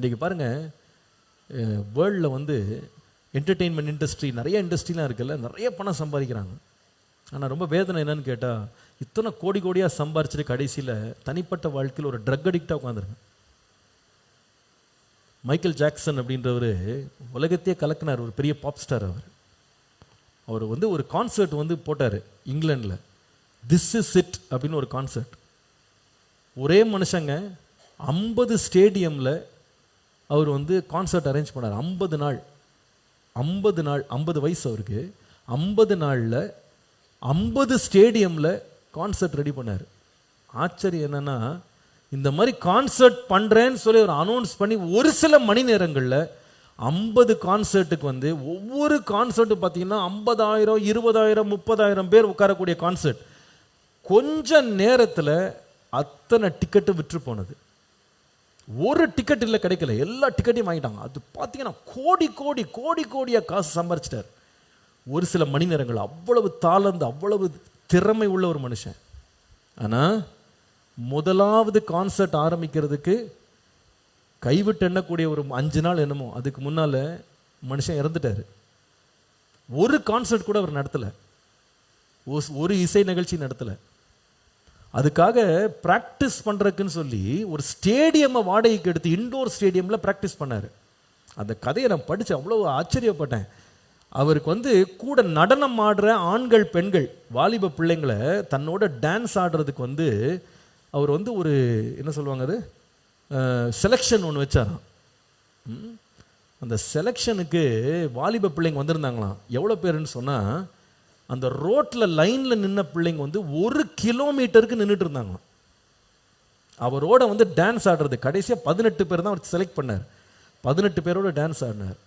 இன்றைக்கி பாருங்கள் வேர்ல்டில் வந்து என்டர்டெயின்மெண்ட் இண்டஸ்ட்ரி நிறைய இண்டஸ்ட்ரிலாம் இருக்குல்ல நிறைய பணம் சம்பாதிக்கிறாங்க. ஆனால் ரொம்ப வேதனை என்னன்னு கேட்டால் இத்தனை கோடி கோடியாக சம்பாரிச்சிட்டு கடைசியில் தனிப்பட்ட வாழ்க்கையில் ஒரு ட்ரக் அடிக்டாக உட்காந்துருக்கேன் மைக்கேல் ஜாக்சன் அப்படின்றவர் உலகத்தையே கலக்கினார் ஒரு பெரிய பாப் ஸ்டார் அவர். அவர் வந்து ஒரு கான்சர்ட் வந்து போட்டார் இங்கிலாண்டில் திஸ் இஸ் இட் அப்படின்னு ஒரு கான்சர்ட் ஒரே மனுஷங்க ஐம்பது ஸ்டேடியமில் அவர் வந்து கான்சர்ட் அரேஞ்ச் பண்ணார். ஐம்பது நாள். ஐம்பது நாள் ஐம்பது வயசு அவருக்கு. ஐம்பது நாளில் ஐம்பது ஸ்டேடியமில் கான்சர்ட் ரெடி பண்ணார். ஆச்சரியம் என்னென்னா இந்த மாதிரி கான்சர்ட் பண்ணுறேன்னு சொல்லி ஒரு அனௌன்ஸ் பண்ணி ஒரு சில மணி நேரங்களில் ஐம்பது கான்சர்ட்டுக்கு வந்து ஒவ்வொரு கான்சர்ட்டு பார்த்தீங்கன்னா ஐம்பதாயிரம் இருபதாயிரம் முப்பதாயிரம் பேர் உட்காரக்கூடிய கான்சர்ட் கொஞ்ச நேரத்தில் அத்தனை டிக்கெட்டு விற்று போனது. ஒரு டிக்கெட் இல்லை கிடைக்கல. எல்லா டிக்கெட்டையும் வாங்கிட்டாங்க. அது பார்த்தீங்கன்னா கோடி கோடி கோடி கோடியாக காசு சம்பாரிச்சிட்டார். ஒரு சில மணி நேரங்கள் அவ்வளவு தாளந்து அவ்வளவு திறமை உள்ள ஒரு மனுஷன். ஆனால் முதலாவது கான்சர்ட் ஆரம்பிக்கிறதுக்கு கைவிட்டு எண்ணக்கூடிய ஒரு அஞ்சு நாள் என்னமோ அதுக்கு முன்னால் மனுஷன் இறந்துட்டார். ஒரு கான்சர்ட் கூட அவர் நடத்தலை. ஒரு இசை நிகழ்ச்சி நடத்தலை. அதுக்காக ப்ராக்டிஸ் பண்ணுறதுக்குன்னு சொல்லி ஒரு ஸ்டேடியமை வாடகைக்கு எடுத்து இண்டோர் ஸ்டேடியமில் ப்ராக்டிஸ் பண்ணார். அந்த கதையை நான் படித்து அவ்வளோ ஆச்சரியப்பட்டேன். அவருக்கு வந்து கூட நடனம் ஆடுற ஆண்கள் பெண்கள் வாலிப பிள்ளைங்களை தன்னோட டான்ஸ் ஆடுறதுக்கு வந்து அவர் வந்து ஒரு என்ன சொல்லுவாங்க அது? செலெக்ஷன் ஒன்று வச்சாராம். ம்? அந்த செலெக்ஷனுக்கு வாலிப பிள்ளைங்க வந்திருந்தாங்களாம். எவ்வளோ பேருன்னு சொன்னால் அந்த ரோட்டில் லைனில் நின்ன பிள்ளைங்க வந்து ஒரு கிலோமீட்டருக்கு நின்றுட்டு இருந்தாங்க. அவரோட வந்து டான்ஸ் ஆடுறது கடைசியாக பதினெட்டு பேர் தான் அவர் செலக்ட் பண்ணார். பதினெட்டு பேரோட டான்ஸ் ஆடினார்.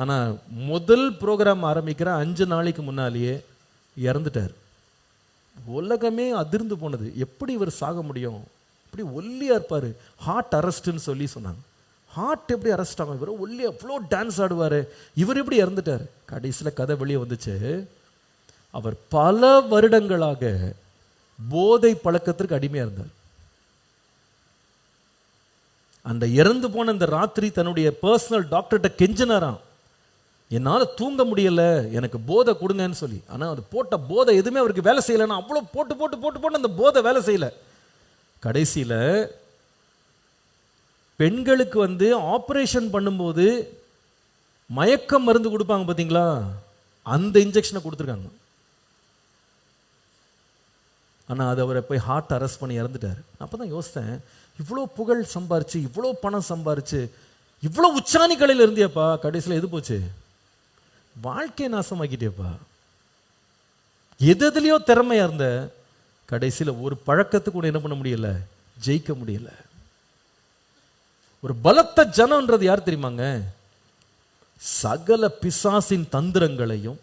ஆனால் முதல் ப்ரோக்ராம் ஆரம்பிக்கிற அஞ்சு நாளைக்கு முன்னாலேயே இறந்துட்டார். உலகமே அதிர்ந்து போனது. எப்படி இவர் சாக முடியும்? இப்படி ஒல்லியாக இருப்பார். ஹார்ட் அரெஸ்ட்டுன்னு சொல்லி சொன்னாங்க. ஹார்ட் எப்படி அரெஸ்ட் ஆகும்? இவர் ஒல்லி அவ்வளோ டான்ஸ் ஆடுவார்? இவர் எப்படி இறந்துட்டார்? கடைசியில் கதை வெளியே வந்துச்சு. அவர் பல வருடங்களாக போதை பழக்கத்திற்கு அடிமையாக இருந்தார். அந்த இறந்து போன அந்த ராத்திரி தன்னுடைய பர்சனல் டாக்டர்கிட்ட கெஞ்சினாராம். என்னால் தூங்க முடியல எனக்கு போதை கொடுங்கன்னு சொல்லி. ஆனால் அது போட்ட போதை எதுவுமே அவருக்கு வேலை செய்யலைன்னா அவ்வளோ போட்டு போட்டு போட்டு போட்டு அந்த போதை வேலை செய்யல. கடைசியில் பெண்களுக்கு வந்து ஆப்ரேஷன் பண்ணும்போது மயக்கம் மருந்து கொடுப்பாங்க பார்த்தீங்களா அந்த இன்ஜெக்ஷனை கொடுத்துருக்காங்க. ஆனால் அது அவரை போய் ஹார்ட் அரெஸ்ட் பண்ணி இறந்துட்டார். அப்போ தான் யோசித்தேன் இவ்வளோ புகழ் சம்பாரிச்சு இவ்வளோ பணம் சம்பாரிச்சு இவ்வளோ உச்சாணி கலையில் இருந்தியப்பா கடைசியில் எது போச்சு? வாழ்க்கையை நாசமாக்கிட்டேப்பா எது எதுலேயோ திறமையா இருந்த கடைசியில் ஒரு பழக்கத்துக்கு கூட என்ன பண்ண முடியல? ஜெயிக்க முடியல. ஒரு பலத்த ஜனம்ன்றது யார் தெரியுமாங்க? சகல பிசாசின் தந்திரங்களையும்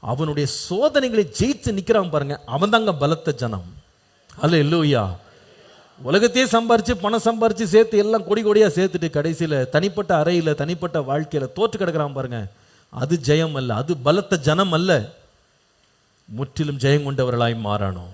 அவனுடைய சோதனைகளை ஜெயித்து நிற்கிறான் பாருங்க. அவன் தாங்க பலத்த ஜனம். அல்ல இல்லையா உலகத்தையே சம்பாரிச்சு பணம் சம்பாரிச்சு சேர்த்து எல்லாம் கொடி கொடியாக சேர்த்துட்டு கடைசியில் தனிப்பட்ட அறையில் தனிப்பட்ட வாழ்க்கையில் தோற்று கிடக்கிறான் பாருங்க. அது ஜெயம் அல்ல அது பலத்த ஜனம் அல்ல. முற்றிலும் ஜெயம் கொண்டவர்களாய் மாறணும்.